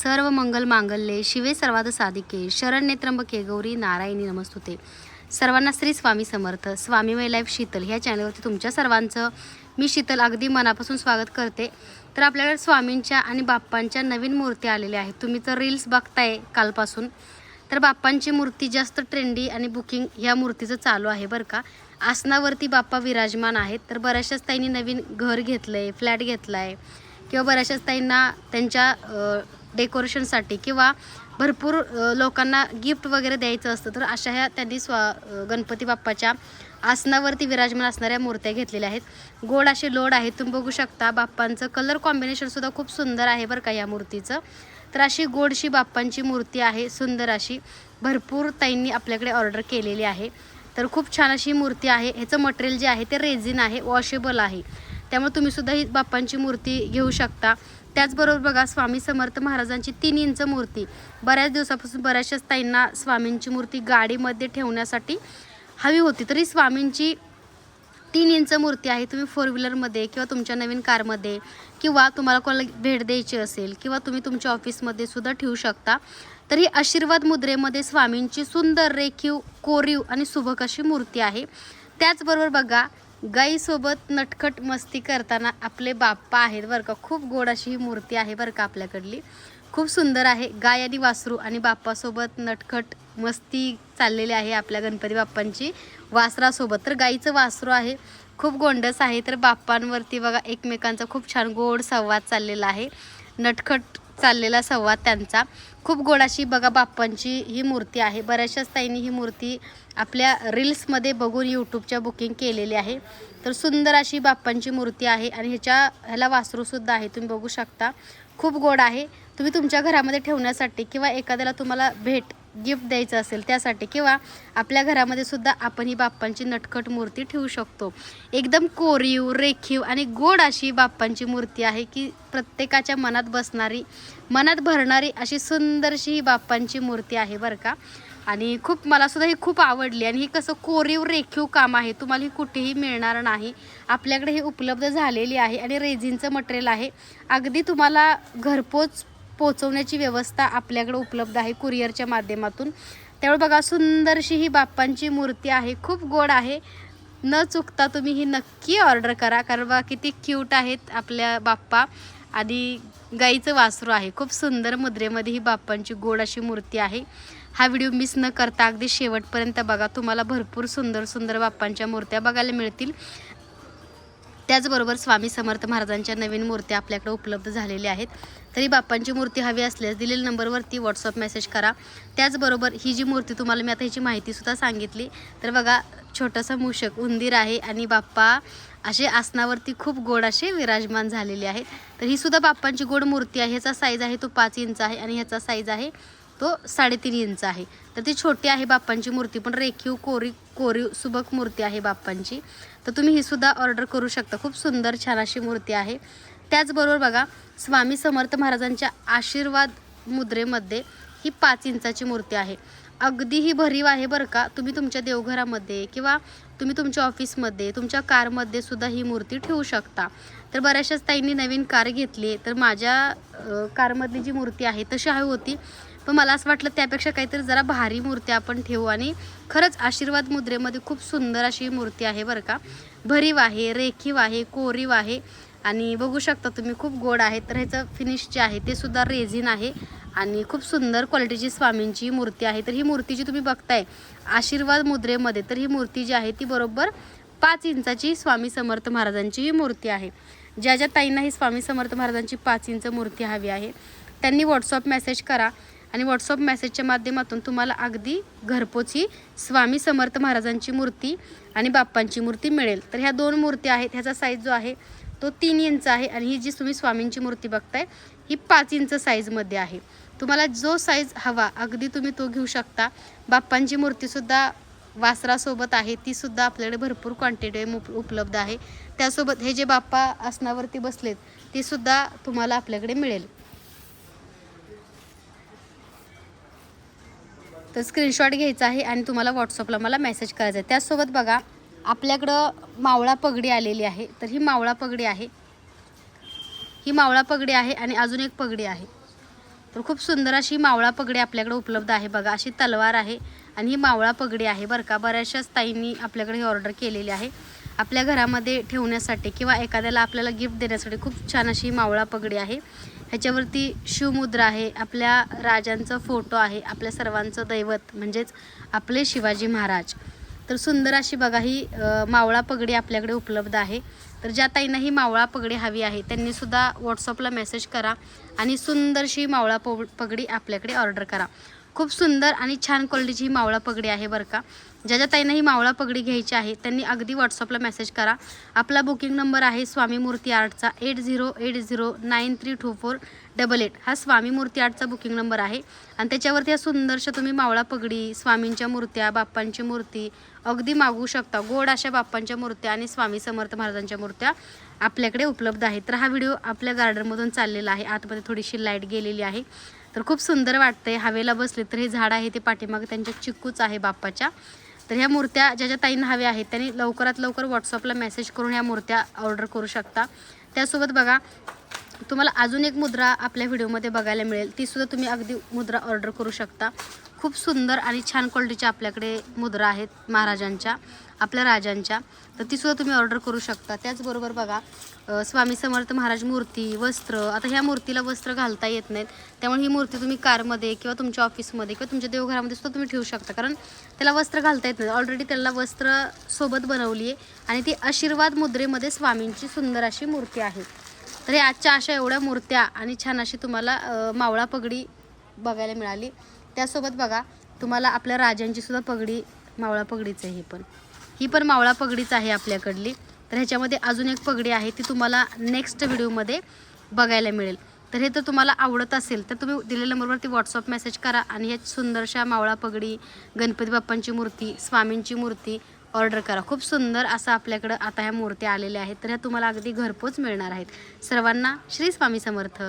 सर्व मंगल मांगल्ये शिवे सर्वाद साधिके शरण्ये त्र्यंबके गौरी नारायणी नमस्तुते. सर्वांना श्री स्वामी समर्थ. स्वामीमय लाईफ शीतल ह्या चॅनलवरती तुमच्या सर्वांचं मी शीतल अगदी मनापासून स्वागत करते. तर आपल्याकडे स्वामींच्या आणि बाप्पांच्या नवीन मूर्ती आलेल्या आहेत. तुम्ही तर रील्स बघताय कालपासून. तर बाप्पांची मूर्ती जास्त ट्रेंडी आणि बुकिंग ह्या मूर्तीचं चालू आहे बरं का. आसनावरती बाप्पा विराजमान आहेत. तर बऱ्याचशाच ताईंनी नवीन घर घेतलं आहे फ्लॅट घेतला आहे किंवा बऱ्याचशाच ताईंना त्यांच्या डेकोरेशनसाठी किंवा भरपूर लोकांना गिफ्ट वगैरे द्यायचं असतं तर अशा ह्या त्यांनी स्वा गणपती बाप्पाच्या आसनावरती विराजमान असणाऱ्या मूर्त्या घेतलेल्या आहेत. गोड असे लोड आहेत तुम्ही बघू शकता बाप्पांचं कलर कॉम्बिनेशनसुद्धा खूप सुंदर आहे बरं का या मूर्तीचं. तर अशी गोडशी बाप्पांची मूर्ती आहे सुंदर अशी भरपूर ताईंनी आपल्याकडे ऑर्डर केलेली आहे. तर खूप छान अशी मूर्ती आहे ह्याचं मटेरियल जे आहे ते रेझिन आहे वॉशेबल आहे. त्यामुळे तुम्ही सुद्धा ही बाप्पांची मूर्ती घेऊ शकता. त्याचबरोबर बघा स्वामी समर्थ महाराजांची तीन इंच मूर्ती. बऱ्याच दिवसापासून बऱ्याचशाच ताईंना स्वामींची मूर्ती गाडीमध्ये ठेवण्यासाठी हवी होती. तरी स्वामींची तीन इंच मूर्ती आहे तुम्ही फोर व्हीलरमध्ये किंवा तुमच्या नवीन कारमध्ये किंवा तुम्हाला कोणाला भेट द्यायची असेल किंवा तुम्ही तुमच्या ऑफिसमध्ये सुद्धा ठेवू शकता. तरी आशीर्वाद मुद्रेमध्ये स्वामींची सुंदर रेखीव कोरीव आणि सुबक अशी मूर्ती आहे. त्याचबरोबर बघा गाईसोबत नटखट मस्ती करताना आपले बाप्पा आहेत बरं का. खूप गोड अशी ही मूर्ती आहे बरं का आपल्याकडली. खूप सुंदर आहे. गाय आणि वासरू आणि बाप्पासोबत नटखट मस्ती चाललेली आहे आपल्या गणपती बाप्पांची. वासरासोबत. तर गाईचं वासरू आहे. खूप गोंडस आहे. तर बाप्पांवरती बघा एकमेकांचा खूप छान गोड संवाद चाललेला आहे. नटखट चाललेला संवाद त्यांचा. खूप गोड अशी बघा बाप्पांची ही मूर्ती आहे. बऱ्याचशाच ताईंनी ही मूर्ती आपल्या रील्समध्ये बघून यूट्यूबच्या बुकिंग केलेली आहे. तर सुंदर अशी बाप्पांची मूर्ती आहे आणि ह्याच्या ह्याला वासरूसुद्धा आहे. तुम्ही बघू शकता. खूप गोड आहे. तुम्ही तुमच्या घरामध्ये ठेवण्यासाठी किंवा एखाद्याला तुम्हाला भेट गिफ्ट द्यायचं असेल त्यासाठी किंवा आपल्या घरामध्ये सुद्धा आपण ही बाप्पांची नटखट मूर्ती ठेवू शकतो. एकदम कोरीव रेखीव आणि गोड अशी बाप्पांची मूर्ती आहे की प्रत्येकाच्या मनात बसणारी मनात भरणारी अशी सुंदरशी ही बाप्पांची मूर्ती आहे बरं का. आणि खूप मला सुद्धा ही खूप आवडली आणि ही कसं कोरीव रेखीव काम आहे. तुम्हाला ही कुठेही मिळणार नाही. आपल्याकडे हे उपलब्ध झालेली आहे आणि रेझिनचं मटेरियल आहे. अगदी तुम्हाला घरपोच पोचवण्याची व्यवस्था आपल्याकडे उपलब्ध आहे कुरिअरच्या माध्यमातून. त्यामुळे बघा सुंदरशी ही बाप्पांची मूर्ती आहे. खूप गोड आहे. न चुकता तुम्ही ही नक्की ऑर्डर करा कारण बघा किती क्यूट आहेत आपल्या बाप्पा. आणि गाईचं वासरू आहे. खूप सुंदर मुद्रेमध्ये ही बाप्पांची गोड अशी मूर्ती आहे. हा व्हिडिओ मिस न करता अगदी शेवटपर्यंत बघा. तुम्हाला भरपूर सुंदर सुंदर बाप्पांच्या मूर्त्या बघायला मिळतील. त्याचबरोबर स्वामी समर्थ महाराजांच्या नवीन मूर्त्या आपल्याकडे उपलब्ध झालेल्या आहेत. तरी बाप्पांची मूर्ती हवी असल्यास दिलेल्या नंबरवरती व्हॉट्सअप मेसेज करा. त्याचबरोबर ही जी मूर्ती तुम्हाला मी आता ह्याची माहितीसुद्धा सांगितली. तर बघा छोटंसं मूषक उंदीर आहे आणि बाप्पा असे आसनावरती खूप गोड असे विराजमान झालेले आहेत. तर ही सुद्धा बाप्पांची गोड मूर्ती आहे. ह्याचा साईज आहे तो पाच इंच आहे आणि ह्याचा साईज आहे तो साडेतीन इंच आहे. तर ती छोटी आहे बाप्पांची मूर्ती पण रेखीव कोरी कोरीव सुबक मूर्ती आहे बाप्पांची. तर तुम्ही ही सुद्धा ऑर्डर करू शकता. खूप सुंदर छान अशी मूर्ती आहे. त्याचबरोबर बघा स्वामी समर्थ महाराजांच्या आशीर्वाद मुद्रेमध्ये ही पाच इंचाची मूर्ती आहे. अगदी ही भरीव आहे बरं का. तुम्ही तुमच्या देवघरामध्ये किंवा तुम्ही तुमच्या ऑफिसमध्ये तुमच्या कारमध्ये सुद्धा ही मूर्ती ठेवू शकता. तर बऱ्याचशाच ताईंनी नवीन कार घेतली तर माझ्या कारमधली जी मूर्ती आहे तशी हवी होती. मग मला असं वाटलं त्यापेक्षा काहीतरी जरा भारी मूर्ती आपण ठेवू आणि खरंच आशीर्वाद मुद्रेमध्ये खूप सुंदर अशी मूर्ती आहे बरं का. भरीव आहे रेखीव आहे कोरीव आहे आणि बघू शकता तुम्ही खूप गोड आहे. तर ह्याचं फिनिश जे आहे ते सुद्धा रेझिन आहे आणि खूप सुंदर क्वालिटीची स्वामींची मूर्ती आहे. तर ही मूर्ती जी तुम्ही बघताय आशीर्वाद मुद्रेमध्ये तर ही मूर्ती जी आहे ती बरोबर पाच इंचाची स्वामी समर्थ महाराजांची ही मूर्ती आहे. ज्या ज्या ताईंना ही स्वामी समर्थ महाराजांची पाच इंच मूर्ती हवी आहे त्यांनी व्हॉट्सअप मेसेज करा. आणि व्हॉट्सअप मेसेजच्या माध्यमातून तुम्हाला अगदी घरपोची स्वामी समर्थ महाराजांची मूर्ती आणि बाप्पांची मूर्ती मिळेल. तर ह्या दोन मूर्ती आहेत ह्याचा साईज जो आहे तो तीन इंच आहे आणि ही जी तुम्ही स्वामींची मूर्ती बघताय ही पाच इंच साईजमध्ये आहे. तुम्हाला जो साईज हवा अगदी तुम्ही तो घेऊ शकता. बाप्पांची मूर्तीसुद्धा वासरासोबत आहे तीसुद्धा आपल्याकडे भरपूर क्वांटिटी उपलब्ध आहे. त्यासोबत हे जे बाप्पा आसनावरती बसलेत तीसुद्धा तुम्हाला आपल्याकडे मिळेल. तर स्क्रीनशॉट घ्यायचा आहे आणि तुम्हाला व्हॉट्सअपला मला मेसेज करायचा आहे. त्याचसोबत बघा आपल्याकडं मावळा पगडी आलेली आहे. तर ही मावळा पगडी आहे. ही मावळा पगडी आहे आणि अजून एक पगडी आहे. तर खूप सुंदर अशी मावळा पगडी आपल्याकडे उपलब्ध आहे बघा. अशी तलवार आहे आणि ही मावळा पगडी आहे बरं का. बऱ्याचशाच ताईंनी आपल्याकडे ही ऑर्डर केलेली आहे. आपल्या घरामध्ये ठेवण्यासाठी किंवा एखाद्याला आपल्याला गिफ्ट देण्यासाठी खूप छान अशी मावळा पगडी आहे. ह्याच्यावरती शिवमुद्रा आहे आपल्या राजांचा फोटो आहे आपल्या सर्वांचं दैवत म्हणजेच आपले शिवाजी महाराज. तर सुंदर अशी बघा ही मावळा पगडी आपल्याकडे उपलब्ध आहे. तर ज्या ताईंना ही मावळा पगडी हवी आहे त्यांनी सुद्धा व्हॉट्सअपला मेसेज करा आणि सुंदरशी मावळा पगडी आपल्याकडे ऑर्डर करा. खूप सुंदर आणि छान क्वालिटीची ही मावळा पगडी आहे बरं का. ज्या ज्या ताईंना ही मावळा पगडी घ्यायची आहे त्यांनी अगदी व्हॉट्सअपला मेसेज करा. आपला बुकिंग नंबर आहे स्वामी मूर्ती आर्टचा eight zero eight zero nine three two four double eight हा स्वामी मूर्ती आर्टचा बुकिंग नंबर आहे. आणि त्याच्यावरती या सुंदरशा तुम्ही मावळा पगडी स्वामींच्या मूर्त्या बाप्पांची मूर्ती अगदी मागू शकता. गोड अशा बाप्पांच्या मूर्त्या आणि स्वामी समर्थ महाराजांच्या मूर्त्या आपल्याकडे उपलब्ध आहेत. तर हा व्हिडिओ आपल्या गार्डनमधून चाललेला आहे. आतमध्ये थोडीशी लाइट गेलेली आहे. तर खूप सुंदर वाटतंय. हवेला बसले तर हे झाड आहे ते पाठीमागे त्यांच्या चिक्कूच आहे बाप्पाच्या. तर ह्या मूर्त्या ज्या ज्या ताईंना हव्या आहेत त्यांनी लवकरात लवकर व्हॉट्सअपला मेसेज करून ह्या मूर्त्या ऑर्डर करू शकता. त्यासोबत बघा तुम्हाला अजून एक मुद्रा आपल्या व्हिडिओमध्ये बघायला मिळेल. तीसुद्धा तुम्ही अगदी मुद्रा ऑर्डर करू शकता. खूप सुंदर आणि छान क्वालिटीच्या आपल्याकडे मुद्रा आहेत महाराजांच्या आपल्या राजांच्या. तर तीसुद्धा तुम्ही ऑर्डर करू शकता. त्याचबरोबर बघा स्वामी समर्थ महाराज मूर्ती वस्त्र आता ह्या मूर्तीला वस्त्र घालता येत नाहीत. त्यामुळे ही मूर्ती तुम्ही कारमध्ये किंवा तुमच्या ऑफिसमध्ये किंवा तुमच्या देवघरामध्ये सुद्धा तुम्ही ठेवू शकता. कारण त्याला वस्त्र घालता येत नाही. ऑलरेडी त्याला वस्त्र सोबत बनवली आहे आणि ती आशीर्वाद मुद्रेमध्ये स्वामींची सुंदर अशी मूर्ती आहे. तर हे आजच्या अशा एवढ्या मूर्त्या आणि छान अशी तुम्हाला मावळा पगडी बघायला मिळाली. त्यासोबत बघा तुम्हाला आपल्या राजांची सुद्धा पगडी मावळा पगडीच आहे ही पण. ही पण मावळा पगडीच आहे आपल्याकडली. तर ह्याच्यामध्ये अजून एक पगडी आहे ती तुम्हाला नेक्स्ट व्हिडिओमध्ये बघायला मिळेल. तर हे तर तुम्हाला आवडत असेल तर तुम्ही दिलेल्या नंबरवरती व्हॉट्सअप मेसेज करा आणि ह्या सुंदरशा मावळा पगडी गणपती बाप्पांची मूर्ती स्वामींची मूर्ती ऑर्डर करा. खूप सुंदर असं आपल्याकडं आता ह्या मूर्त्या आलेल्या आहेत तर ह्या तुम्हाला अगदी घरपोच मिळणार आहेत. सर्वांना श्री स्वामी समर्थ.